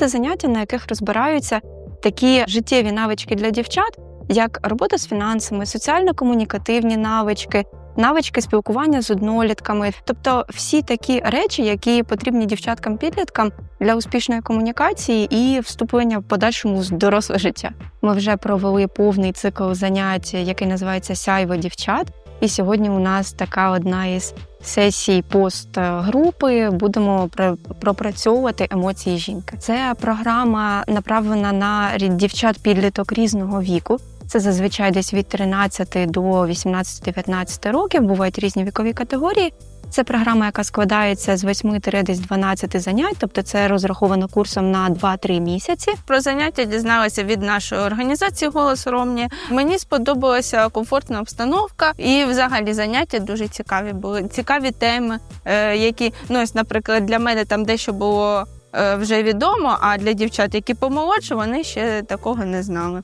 Це заняття, на яких розбираються такі життєві навички для дівчат, як робота з фінансами, соціально-комунікативні навички, навички спілкування з однолітками, тобто всі такі речі, які потрібні дівчаткам-підліткам для успішної комунікації і вступлення в подальшому в доросле життя. Ми вже провели повний цикл занять, який називається Сяйво дівчат. І сьогодні у нас така одна із сесій постгрупи. Будемо пр- пропрацьовувати емоції жінки. Це програма направлена на дівчат-підліток різного віку. Це зазвичай десь від 13 до 18-19 років. Бувають різні вікові категорії. Це програма, яка складається з 8 десь 12 занять, тобто це розраховано курсом на 2-3 місяці. Про заняття дізналася від нашої організації Голос Ромні. Мені сподобалася комфортна обстановка, і взагалі заняття дуже цікаві були. Цікаві теми, е, які ну ось, наприклад, для мене там дещо було е, вже відомо. А для дівчат, які помолодше, вони ще такого не знали.